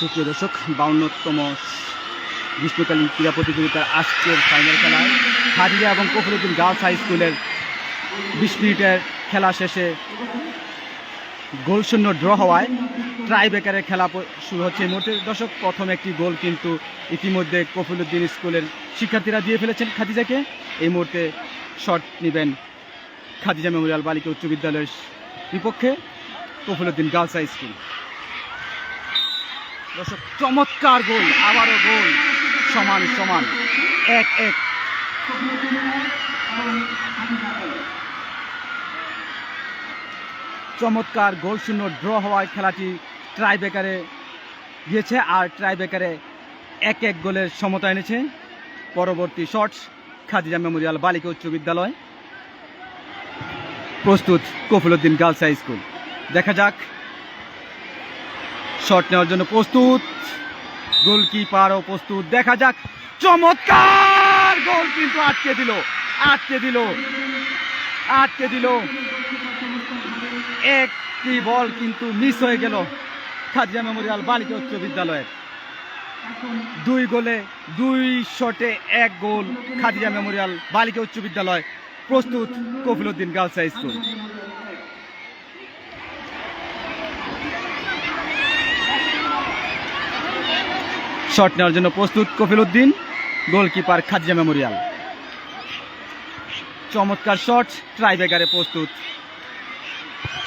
সুপ্রিয় দর্শক বাউন্নতম গ্রীষ্মকালীন ক্রীড়া প্রতিযোগিতার আজকের ফাইনাল খেলায় হাজিরা এবং কফরুদ্দিন গার্লস হাই স্কুলের বিশ মিনিটের খেলা শেষে গোল শূন্য ড্র হওয়ায় ট্রাই বেকারের খেলা শুরু হচ্ছে এই মুহূর্তে দর্শক প্রথম একটি গোল কিন্তু ইতিমধ্যে কফিলুদ্দিন স্কুলের শিক্ষার্থীরা দিয়ে ফেলেছেন খাদিজাকে। এই মুহূর্তে শট নেবেন খাদিজা মেমোরিয়াল বালিকা উচ্চ বিদ্যালয়ের বিপক্ষে কফিলুদ্দিন গার্লস হাই স্কুল। দর্শক, চমৎকার গোল, আবারও গোল, সমান সমান, এক এক। চমৎকার গোল শূন্য, ড্র হওয়ায় খেলাটি ট্রাইবেকারে গিয়েছে আর ট্রাইবেকারে এক এক গোলের সমতা এনেছে। পরবর্তী শটস, খাদিজা মেমোরিয়াল বালিকা উচ্চ বিদ্যালয়। প্রস্তুত কফিলুদ্দিন গার্লস হাই স্কুল। দেখা যাক শট নেওয়ার জন্য প্রস্তুত। গোলকিপারও প্রস্তুত। দেখা যাক। চমৎকার গোল কিন্তু আটকে দিল। আটকে দিল। আটকে দিল। একটি বল কিন্তু মিস হয়ে গেল খাদিজা মেমোরিয়াল বালিকা উচ্চ বিদ্যালয়ের। দুই গোলে, দুই শটে এক গোল খাদিজা মেমোরিয়াল বালিকা উচ্চ বিদ্যালয়। প্রস্তুত Kafiluddin girls high school. Shot নেওয়ার জন্য প্রস্তুত কফিলুদ্দিন গোলকিপার খাদিজা মেমোরিয়াল। চমৎকার শট ট্রাইবেকারে প্রস্তুত।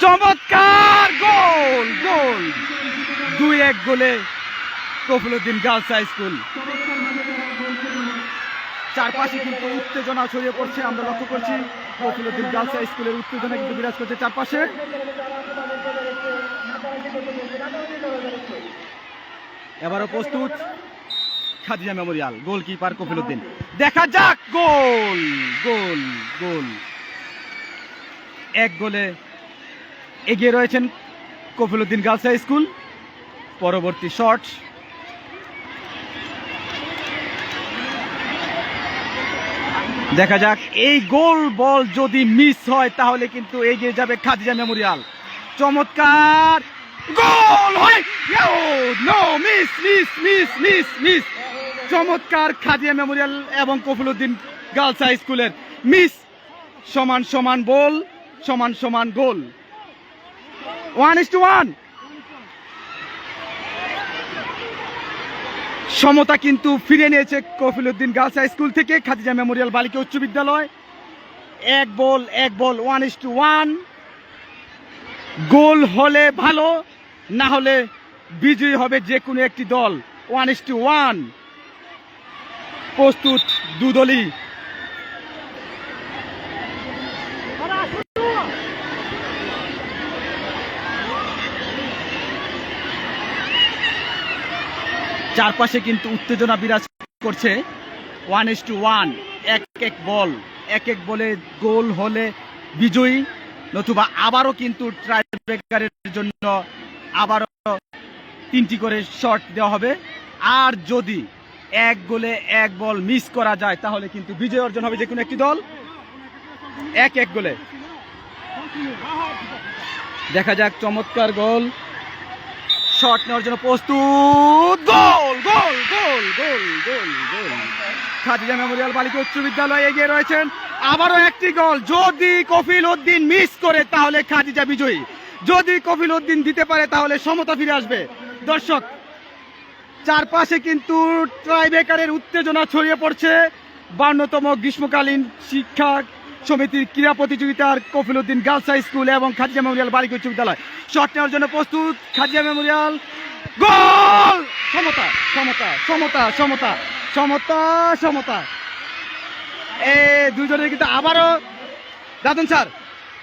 চমৎকার গোল গোল। দুই এক গোলে কফিলুদ্দিন গার্লস হাই স্কুল। চারপাশে কিন্তু উত্তেজনা ছড়িয়ে পড়ছে, আমরা লক্ষ্য করছি কফিলুদ্দিন গার্লস হাই স্কুলের উত্তেজনা কিন্তু বিরাজ করছে চারপাশে। এবারও প্রস্তুত খাদিজা মেমোরিয়াল গোলকিপার কফিলুদ্দিন দেখা যাক, গোল গোল গোল। এক গোলে এগিয়ে রয়েছেন কফিলুদ্দিন গার্লস হাই স্কুল। পরবর্তী শট। দেখা যাক, এই গোল বল যদি মিস হয়, তাহলে কিন্তু এগিয়ে যাবে খাদিজা মেমোরিয়াল। চমৎকার! Goal no miss miss miss miss miss চমৎকার খাদিয়া মেমোরিয়াল এবং কফিলুদ্দিন গার্লস হাই স্কুলের মিস সমান সমান বল, সমান সমান goal. One is two one সমতা কিন্তু ফিরে নিয়েছে কফিলুদ্দিন গার্লস হাই স্কুল থেকে খাদিজা মেমোরিয়াল বালিকা উচ্চ বিদ্যালয়। এক বল এক ball one is two one goal হলে ভালো না হলে বিজয়ী হবে যে কোনো একটি দল। ওয়ান ইস টু ওয়ান প্রস্তুত দুদলই চারপাশে কিন্তু উত্তেজনা বিরাজ করছে। ওয়ান ইস টু ওয়ান এক এক বল। এক এক বলে গোল হলে বিজয়ী। নতুবা আবারও কিন্তু ট্রাইব্রেকারের জন্য আবারও তিনটি করে শট দেওয়া হবে। আর যদি এক গোলে এক বল মিস করা যায়, তাহলে কিন্তু বিজয় অর্জন হবে যে কোনো একটি দল। এক এক গোলে। দেখা যাক, চমৎকার গোল। শট নেওয়ার জন্য প্রস্তুত। গোল গোল গোল গোল গোল গোল। খাদিজা মেমোরিয়াল বালিকা উচ্চ বিদ্যালয় এগিয়ে রয়েছেন। আবারও একটি গোল। যদি কফিল উদ্দিন মিস করে, তাহলে খাদিজা বিজয়ী। যদি কফিল উদ্দিন দিতে পারে, তাহলে সমতা ফিরে আসবে। দর্শক, চারপাশে কিন্তু ট্রাইবেকারের উত্তেজনা ছড়িয়ে পড়ছে। বান্নতম গ্রীষ্মকালীন শিক্ষা সমিতির ক্রীড়া প্রতিযোগিতার কফিলউদ্দিন গার্লস হাই স্কুল এবং খাদিজা মেমোরিয়াল বালিকা উচ্চ বিদ্যালয়। শট নেওয়ার জন্য প্রস্তুত খাদিজা মেমোরিয়াল। গোল! সমতা সমতা সমতা সমতা সমতা সমতা। এ দুজনের কিন্তু আবারও দাদন স্যার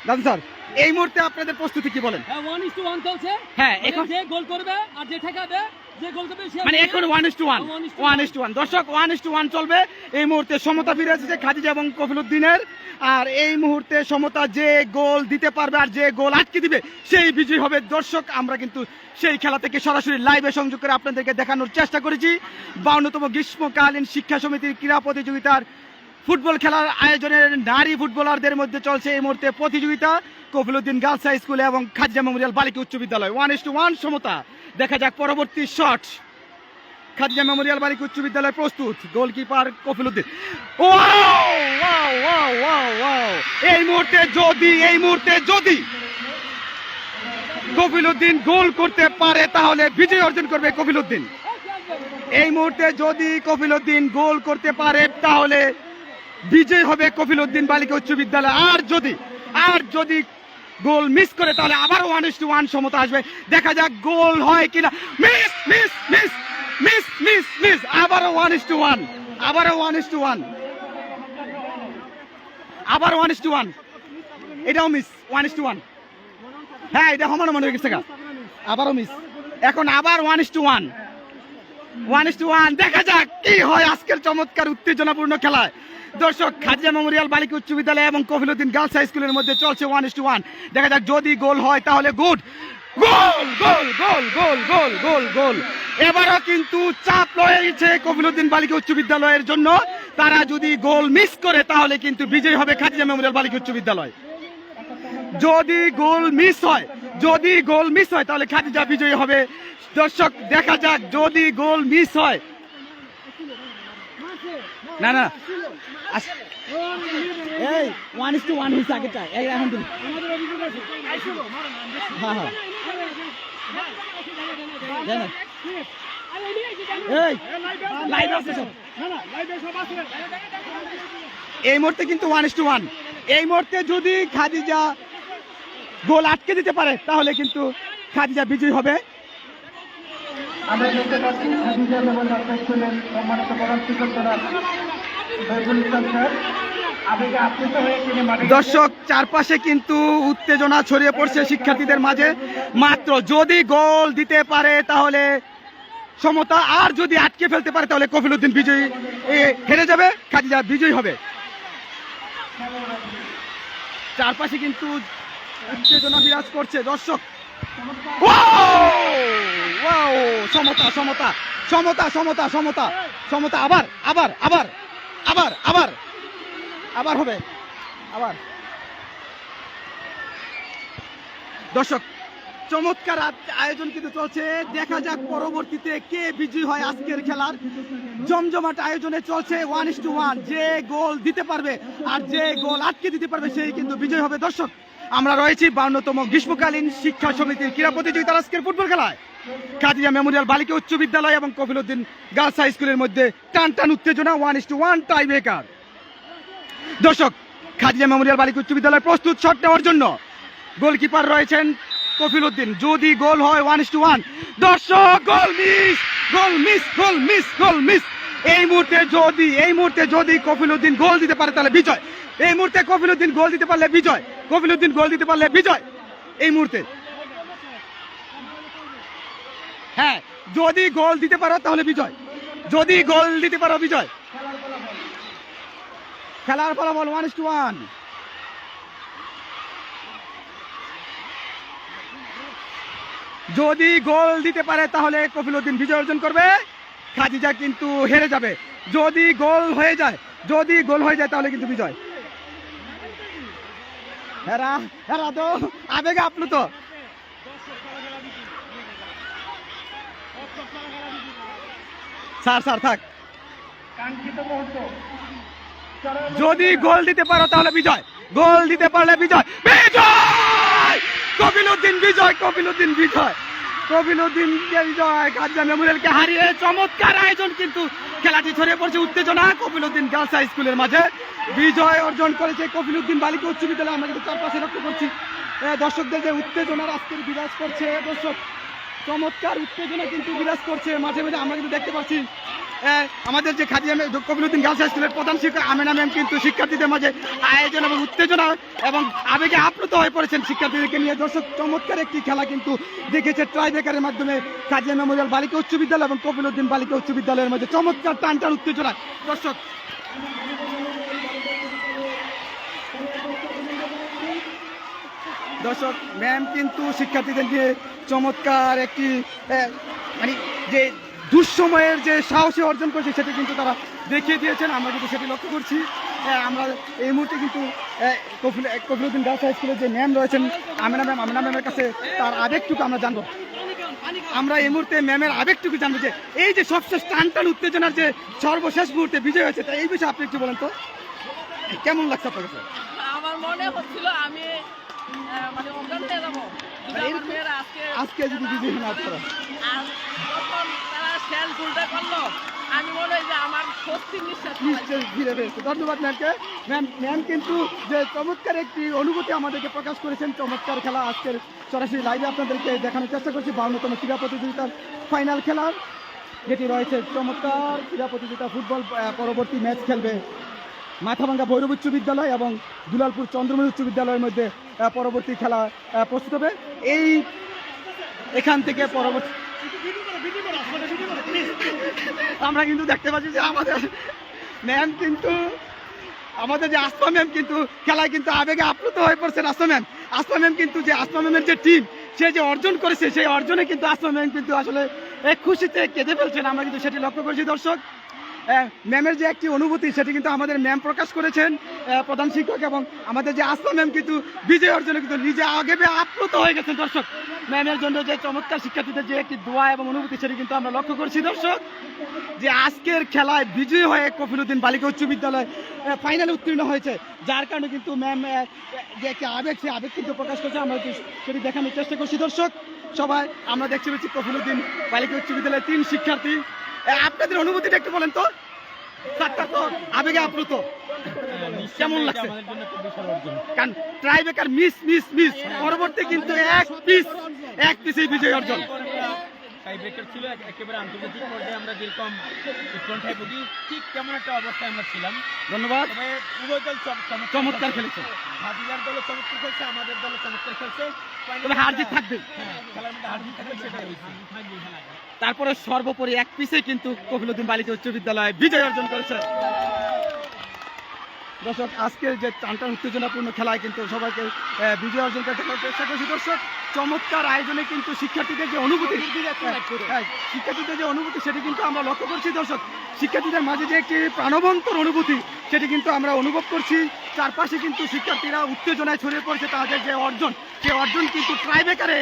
দাদন স্যার। এই মুহূর্তে আপনাদের প্রস্তুতি কি বলেন? হ্যাঁ ওয়ান ইস টু ওয়ান চলছে। হ্যাঁ, মানে এখন- যে গোল করবে আর যে ঠেকাবে যে গোল করবে সে মানে এখন one is two one one is two one দর্শক ওয়ান ইস টু ওয়ান চলবে। এই মুহূর্তে সমতা ফিরে এসেছে খাদিজা এবং কফিলুদ্দিনের আর এই মুহূর্তে সমতা যে গোল দিতে পারবে আর যে গোল আটকে দিবে সেই বিজয়ী হবে দর্শক। আমরা কিন্তু সেই খেলা থেকে সরাসরি লাইভে সংযোগ করে আপনাদেরকে দেখানোর চেষ্টা করেছি। বাউন্নতম গ্রীষ্মকালীন শিক্ষা সমিতির ক্রীড়া প্রতিযোগিতার ফুটবল খেলার আয়োজনের নারী ফুটবলারদের মধ্যে চলছে এই মুহূর্তে প্রতিযোগিতা। কফিলুদ্দিন গার্লস হাই স্কুলে এবং খাদিজা মেমোরিয়াল বালিকা উচ্চ বিদ্যালয়। ওয়ান ইস টু ওয়ান সমতা। দেখা যাক পরবর্তী শট খাদিজা মেমোরিয়াল বালিকা উচ্চ বিদ্যালয় প্রস্তুত। গোলকিপার ওয়াও এই মুহূর্তে যদি, এই মুহূর্তে যদি কফিলউদ্দিন গোল করতে পারে, তাহলে বিজয় অর্জন করবে কফিলউদ্দিন। এই মুহূর্তে যদি কফিলউদ্দিন গোল করতে পারে, তাহলে বিজয় হবে কফিলউদ্দিন বালিকা উচ্চ বিদ্যালয়। আর যদি আর যদি গোল মিস করে তাহলে আবার ওয়ান ইস টু ওয়ান সমতা আসবে। দেখা যাক গোল হয় কিনা। Miss miss miss miss miss miss. আবারও ওয়ান ইস টু ওয়ান আবারও ওয়ান ইস টু ওয়ান আবার ওয়ান ইস টু ওয়ান এটাও miss one is two one হ্যাঁ এটা সমান মনে গেছে। আবারও মিস এখন আবার one is two one one is two one দেখা যাক কি হয় আজকের চমৎকার উত্তেজনাপূর্ণ খেলায়। দর্শক, খাদিজা মেমোরিয়াল বালিকা উচ্চ বিদ্যালয় এবং কফিলউদ্দিন গার্লস হাই স্কুলের মধ্যে চলছে ওয়ান ইস টু ওয়ান দেখা যাক যদি গোল হয় তাহলে গুড। গোল গোল গোল গোল গোল গোল গোল। এবারও কিন্তু চাপ রয়েছে কফিলউদ্দিন বালিকা উচ্চ বিদ্যালয়ের জন্য। তারা যদি গোল মিস করে তাহলে কিন্তু বিজয় হবে খাদিজা মেমোরিয়াল বালিকা উচ্চ বিদ্যালয়। যদি গোল মিস হয়, যদি গোল মিস হয় তাহলে খাদিজা বিজয়ী হবে। দর্শক, দেখা যাক যদি গোল মিস হয় না না। এই ওয়ান ইস টু ওয়ান হয়েছে আগেটা এই এখন তুমি। হ্যাঁ হ্যাঁ। এই লাইভ আছে এই মুহূর্তে কিন্তু ওয়ান ইস টু ওয়ান এই মুহূর্তে যদি খাদিজা গোল আটকে দিতে পারে তাহলে কিন্তু খাদিজা বিজয়ী হবে। আমরা দেখতে পাচ্ছি খাদিজা স্কুলের সম্মানিত প্রধান শিক্ষকরা দর্শক, চারপাশে কিন্তু উত্তেজনা ছড়িয়ে পড়ছে শিক্ষার্থীদের মাঝে। মাত্র যদি গোল দিতে পারে তাহলে সমতা, আর যদি আটকে ফেলতে পারে তাহলে কফিলউদ্দিন বিজয়ী হেরে যাবে, খাদিজা বিজয়ী হবে। চারপাশে কিন্তু উত্তেজনা বিরাজ করছে, দর্শক! সমতা সমতা সমতা সমতা সমতা সমতা, আবার আবার আবার। আবার আবার। আবার হবে। আবার। দর্শক, চমৎকার আয়োজন কিন্তু চলছে। দেখা যাক পরবর্তীতে কে বিজয়ী হয় আজকের খেলার। জমজমাট আয়োজনে চলছে ওয়ান ইস টু ওয়ান যে গোল দিতে পারবে আর যে গোল আটকে দিতে পারবে, সেই কিন্তু বিজয় হবে। দর্শক, আমরা রয়েছি বাউন্নতম গ্রীষ্মকালীন শিক্ষা সমিতির ক্রীড়া প্রতিযোগিতার আজকের ফুটবল খেলায়। কাজিয়া মেমোরিয়াল বালিকা উচ্চ বিদ্যালয় এবং কফিলউদ্দিন গার্লস হাই স্কুলের মধ্যে টান টান উত্তেজনা one is two one tie breaker দর্শক খাদিজা মেমোরিয়াল বালিকা উচ্চ বিদ্যালয় প্রস্তুত শট নেওয়ার জন্য গোলকিপার রয়েছেন কফিল উদ্দিন যদি গোল হয় ওয়ান ইস টু ওয়ান দর্শক, goal miss goal miss goal miss goal miss এই মুহূর্তে যদি, এই মুহূর্তে যদি কফিল উদ্দিন গোল দিতে পারে, তাহলে বিজয়। এই মুহূর্তে কফিল উদ্দিন গোল দিতে পারলে বিজয়। কফিল উদ্দিন গোল দিতে পারলে বিজয়। এই মুহূর্তে হ্যাঁ যদি গোল দিতে পারো তাহলে বিজয়। যদি গোল দিতে পারো বিজয়। খেলার ফলাফল ওয়ান টু ওয়ান যদি গোল দিতে পারে তাহলে কফিলউদ্দিন বিজয় অর্জন করবে। খাদিজা কিন্তু হেরে যাবে। যদি গোল হয়ে যায়, যদি গোল হয়ে যায় তাহলে কিন্তু বিজয়। হেরা হেরা তো, আবেগে আপ্লুত। স্যার স্যার থাক। যদি গোল দিতে পারো তাহলে বিজয়। গোল দিতে পারলে বিজয়। বিজয়! কপিলউদ্দিন বিজয় কপিলউদ্দিন বিজয়। কপিলউদ্দিন বিজয়? খাজা মেমোরিয়ালকে হারিয়ে চমৎকার আয়োজন কিন্তু খেলাটি ছড়িয়ে পড়ছে উত্তেজনা। কপিলউদ্দিন গার্লস হাই স্কুলের মাঝে। বিজয় অর্জন করেছে কপিলউদ্দিন বালিকা উচ্চ বিদ্যালয়। আমরা কিন্তু চারপাশে লক্ষ্য করছি। দর্শকদের যে উত্তেজনার আজকের বিরাজ করছে দর্শক চমৎকার উত্তেজনা কিন্তু বিরাজ করছে। মাঝে মাঝে আমরা কিন্তু দেখতে পাচ্ছি আমাদের যে খাদিয়া কবিরুদ্দিন গার্লস হাই স্কুলের প্রধান শিক্ষক আমেনা ম্যাম কিন্তু শিক্ষার্থীদের মাঝে আয়োজন এবং উত্তেজনা এবং আবেগে আপ্লুত হয়ে পড়েছেন শিক্ষার্থীদেরকে নিয়ে। দর্শক, চমৎকার একটি খেলা কিন্তু দেখেছে ট্রাইবেকারের মাধ্যমে খাদিয়া মেমোরিয়াল বালিকা উচ্চ বিদ্যালয় এবং কপিলউদ্দিন বালিকা উচ্চ বিদ্যালয়ের মধ্যে চমৎকার টান টান উত্তেজনা। দর্শক দর্শক ম্যাম কিন্তু শিক্ষার্থীদের নিয়ে চমৎকার একটি মানে যে দুঃসময়ের যে সাহসী অর্জন করছে সেটি কিন্তু তারা দেখিয়ে দিয়েছেন। আমরা কিন্তু সেটি লক্ষ্য করছি। আমরা এই মুহূর্তে কিন্তু কপিলউদ্দিন গার্লস হাই স্কুলের যে ম্যাম রয়েছেন, আমেনা ম্যাম আমেনা ম্যামের কাছে তার আবেগটুকু আমরা জানব। আমরা এই মুহূর্তে ম্যামের আবেগটুকু জানব যে, এই যে সবশেষ টান টান উত্তেজনার যে সর্বশেষ মুহূর্তে বিজয় হয়েছে, তা এই বিষয়ে আপনি একটু বলেন তো। কেমন লাগছে আপনার কাছে? আমার মনে হচ্ছিল আমি মানে অজ্ঞান হয়ে যাব। মেয়েরা আজকে যদি না তারা করল আমি মনে হয় যে আমার স্বস্তির নিঃশ্বাস ফেলাইছে। ঘিরে পেয়েছে। ধন্যবাদ ম্যামকে ম্যাম ম্যাম কিন্তু যে চমৎকার একটি অনুভূতি আমাদেরকে প্রকাশ করেছেন চমৎকার খেলা আজকের সরাসরি লাইভে আপনাদেরকে দেখানোর চেষ্টা করছি। বাউন্নতম ক্রীড়া প্রতিযোগিতার ফাইনাল খেলার যেটি রয়েছে চমৎকার ক্রীড়া প্রতিযোগিতা ফুটবল পরবর্তী ম্যাচ খেলবে মাথাভাঙ্গা ভৈরব উচ্চ বিদ্যালয় এবং দুলালপুর চন্দ্রমণি উচ্চ বিদ্যালয়ের মধ্যে পরবর্তী খেলা প্রস্তুত হবে। এই এখান থেকে পরবর্তী আমরা কিন্তু দেখতে পাচ্ছি যে আমাদের ম্যাম কিন্তু আমাদের যে আসমা ম্যাম কিন্তু খেলায় কিন্তু আবেগে আপ্লুত হয়ে পড়ছে আসমা ম্যাম। আসমা ম্যাম কিন্তু যে আসমা ম্যামের যে টিম সে যে অর্জন করেছে, সেই অর্জনে কিন্তু আসমা ম্যাম কিন্তু আসলে খুশিতে কেঁদে ফেলছেন। আমরা কিন্তু সেটি লক্ষ্য করছি, দর্শক। ম্যামের যে একটি অনুভূতি, সেটি কিন্তু আমাদের ম্যাম প্রকাশ করেছেন প্রধান শিক্ষক এবং আমাদের যে আসমা ম্যাম কিন্তু বিজয় অর্জনে কিন্তু নিজে আগে আপ্লুত হয়ে গেছেন, দর্শক। ম্যামের জন্য যে চমৎকার শিক্ষার্থীদের যে একটি দোয়া এবং অনুভূতি, সেটি কিন্তু আমরা লক্ষ্য করছি, দর্শক, যে আজকের খেলায় বিজয়ী হয়ে কফিলুদ্দিন বালিকা উচ্চ বিদ্যালয় ফাইনালে উত্তীর্ণ হয়েছে। যার কারণে কিন্তু ম্যাম যে একটি আবেগ, সেই আবেগ কিন্তু প্রকাশ করছে। আমরা সেটি দেখানোর চেষ্টা করছি, দর্শক। সবাই, আমরা দেখতে পাচ্ছি কফিলুদ্দিন বালিকা উচ্চ বিদ্যালয়ের তিন শিক্ষার্থী। আপনাদের অনুভূতিটা একটু বলেন তো। স্যারটা তো আবেগে আপ্লুত। কেমন লাগছে? কারণ মিস মিস মিস পরবর্তী কিন্তু এক পিস এক পিসেই বিজয় অর্জন। টাইব্রেকার ছিল একেবারে আন্তর্জাতিক পর্যায়ে আমরা যেরকম উৎকণ্ঠায় ভুগি ঠিক তেমন একটা অবস্থায় আমরা ছিলাম। ধন্যবাদ। তবে উভয় দল চমৎকার খেলেছে। হাজিরার দল চমৎকার খেলছে আমাদের দল চমৎকার খেলছে। তবে হার জিত থাকবে। হ্যাঁ, খেলার মধ্যে হার জিত থাকবে সেটাই তারপরে সর্বোপরি এক পিসে কিন্তু কপিলুদ্দিন বালিকা উচ্চ বিদ্যালয় বিজয় অর্জন করেছে। দর্শক আজকের যে টানটান উত্তেজনাপূর্ণ খেলায় কিন্তু সবাইকে বিজয় অর্জন করতে করতে চেষ্টা করছি দর্শক চমৎকার আয়োজনে কিন্তু শিক্ষার্থীদের যে অনুভূতি হ্যাঁ, শিক্ষার্থীদের যে অনুভূতি সেটি কিন্তু আমরা লক্ষ্য করছি। দর্শক শিক্ষার্থীদের মাঝে যে একটি প্রাণবন্তর অনুভূতি সেটি কিন্তু আমরা অনুভব করছি। চারপাশে কিন্তু শিক্ষার্থীরা উত্তেজনায় ছড়িয়ে পড়ছে তাদের যে অর্জন। সে অর্জন কিন্তু ট্রাইবেকারে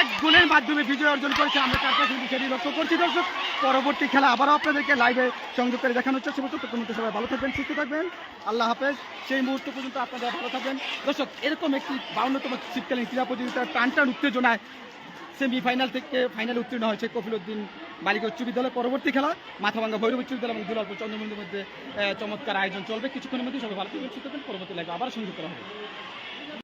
এক গোলের মাধ্যমে বিজয় অর্জন করেছে। আমরা চারপাশে কিন্তু সেটি লক্ষ্য করছি, দর্শক। পরবর্তী খেলা আবারও আপনাদেরকে লাইভে সংযোগ করে দেখানোর চেষ্টা করছি। কিন্তু সবাই ভালো থাকবেন, সুস্থ থাকবেন। আল্লাহ হাফেজ। সেই মুহূর্ত পর্যন্ত আপনারা ভালো থাকবেন। দর্শক, এরকম একটি বাউন্নতম শীতকালীন ক্রীড়া প্রতিযোগিতার টান টান উত্তেজনায় সেমিফাইনাল থেকে ফাইনাল উত্তীর্ণ হয়েছে কফিলউদ্দিন বালিকা উচ্চ বিদ্যালয়ের পরবর্তী খেলা, মাথাভাঙ্গা ভৈরব উচ্চ বিদ্যালয় এবং দুলালপুর চন্দ্রমন্দির মধ্যে চমৎকার আয়োজন চলবে। কিছুক্ষণের মধ্যে সবাই ভালো থাকবেন পরবর্তী লাগবে আবার সংযুক্ত করা হবে